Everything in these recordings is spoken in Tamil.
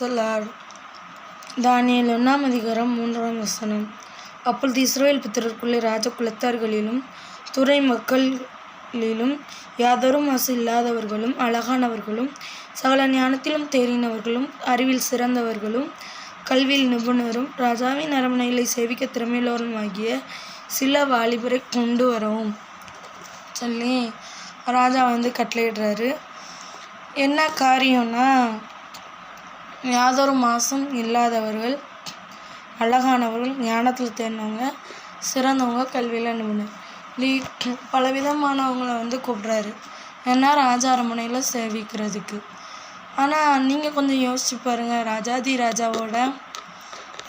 சொல்லார். தானியல் ஒன்றாம் அதிகாரம் மூன்றாம் வசனம். அப்பொழுது இஸ்ரேல் புத்திரருக்குள்ளே ராஜ குலத்தார்களிலும் துறை மக்களிலும் யாதொரும் மாசு இல்லாதவர்களும் அழகானவர்களும் சகல ஞானத்திலும் தேறினவர்களும் அறிவில் சிறந்தவர்களும் கல்வியில் நிபுணரும் ராஜாவின் அரண்மனைகளை சேவிக்க திறமையுள்ளவருமாகிய சில வாலிபரை கொண்டு வரவும். சொல்லி ராஜா வந்து கட்டளையிடுறாரு. என்ன காரியம்னா யாதொரு மாதம் இல்லாதவர்கள் அழகானவர்கள் ஞானத்தில் தேர்ந்தவங்க சிறந்தவங்க கல்வியில் நிபுணர். லீ பலவிதமானவங்களை வந்து கூப்பிட்றாரு. ஏன்னா ராஜாரமனையில் சேவிக்கிறதுக்கு. ஆனால் நீங்கள் கொஞ்சம் யோசிச்சு பாருங்கள் ராஜாதி ராஜாவோட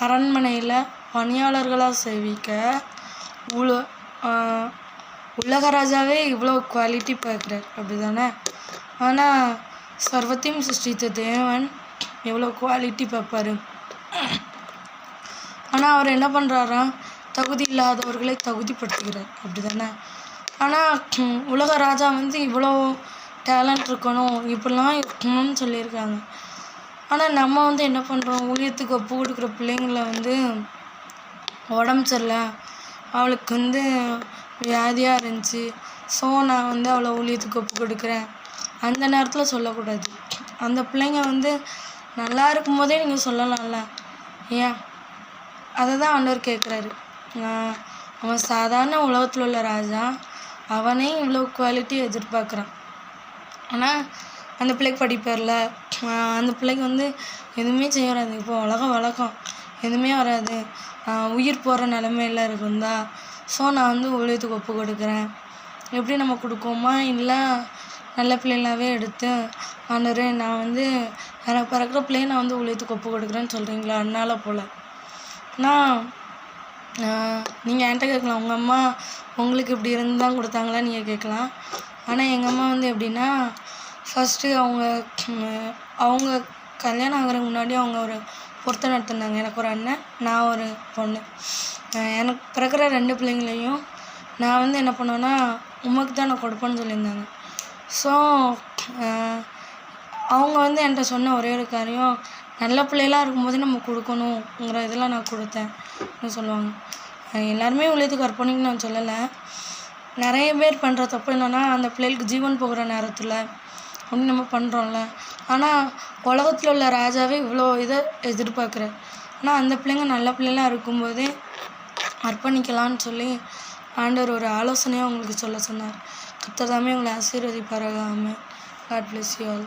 அரண்மனையில் பணியாளர்களாக சேவிக்க உல உலக ராஜாவே இவ்வளோ குவாலிட்டி பார்க்குறார். அப்படி தானே ஆனால் சர்வத்தையும் சிருஷ்டித்த தேவன் எவ்வளோ குவாலிட்டி பார்ப்பார் ஆனால் அவர் என்ன பண்ணுறாராம் தகுதி இல்லாதவர்களை தகுதிப்படுத்துகிறார். அப்படி தானே ஆனால் உலக ராஜா வந்து இவ்வளோ டேலண்ட் இருக்கணும் இப்படிலாம் இருக்கணும்னு சொல்லியிருக்காங்க. ஆனால் நம்ம வந்து என்ன பண்ணுறோம் ஊழியத்துக்கு ஒப்பு கொடுக்குற பிள்ளைங்கள வந்து உடம்பு சரியில்லை. அவளுக்கு வந்து வியாதியாக இருந்துச்சு. ஸோ நான் வந்து அவளை ஊழியத்துக்கு ஒப்பு கொடுக்குறேன். அந்த நேரத்தில் சொல்லக்கூடாது. அந்த பிள்ளைங்க வந்து நல்லா இருக்கும்போதே நீங்கள் சொல்லலாம்ல. ஏன் அதை தான் ஆண்டவர் கேட்குறாரு அவன் சாதாரண உலகத்தில் உள்ள ராஜா. அவனே இவ்வளோ குவாலிட்டி எதிர்பார்க்குறான். ஆனால் அந்த பிள்ளைக்கு படிப்பார்ல அந்த பிள்ளைக்கு வந்து எதுவுமே செய்ய வராது. இப்போ உலகம் வழக்கம். எதுவுமே வராது. உயிர் போகிற நிலமையில இருக்குந்தா ஸோ நான் வந்து ஊழியத்துக்கு ஒப்பு கொடுக்குறேன். எப்படி நம்ம கொடுக்கோமா? இல்லை நல்ல பிள்ளைகளாவே எடுத்து ஆண்டவரே நான் வந்து எனக்கு பிறக்கிற பிள்ளைய நான் வந்து ஊழியத்துக்கு ஒப்பு கொடுக்குறேன்னு சொல்கிறீங்களா அதனால போல். நான் நீங்கள் என்கிட்ட கேட்கலாம். உங்கள் அம்மா உங்களுக்கு இப்படி இருந்து தான் கொடுத்தாங்களா நீங்கள் கேட்கலாம். ஆனால் எங்கள் அம்மா வந்து எப்படின்னா ஃபஸ்ட்டு அவங்க அவங்க கல்யாணம் ஆகிறதுக்கு முன்னாடி அவங்க ஒரு பொருத்தம் நடத்திருந்தாங்க. எனக்கு ஒரு அண்ணன் நான் ஒரு பொண்ணு. எனக்கு பிறக்கிற ரெண்டு பிள்ளைங்களையும் நான் வந்து என்ன பண்ணுவேன்னா உமக்கு தான் நான் கொடுப்பேன்னு சொல்லியிருந்தாங்க. ஸோ uh, அவங்க வந்து என்கிட்ட சொன்ன ஒரே ஒரு காரியம் நல்ல பிள்ளைகளாக இருக்கும்போது நம்ம கொடுக்கணுங்கிற இதெல்லாம் நான் கொடுத்தேன் சொல்லுவாங்க. எல்லாருமே உள்ளது அர்ப்பணிக்கணும்னு நான் சொல்லலை. நிறைய பேர் பண்ணுற தப்பு என்னென்னா அந்த பிள்ளைகளுக்கு ஜீவன் போகிற நேரத்தில் ஒன்று நம்ம பண்ணுறோம்ல ஆனால் உலகத்தில் உள்ள ராஜாவே இவ்வளோ இதை எதிர்பார்க்குறாரு. ஆனால் அந்த பிள்ளைங்க நல்ல பிள்ளைலாம் இருக்கும்போதே அர்ப்பணிக்கலான்னு சொல்லி ஆண்டவர் ஒரு ஆலோசனையாக உங்களுக்கு சொல்ல சொன்னார். கத்ததாமே உங்களை ஆசீர்வதிப்பாராக. ஆமாம் காட் பிளஸ் யூ ஆல்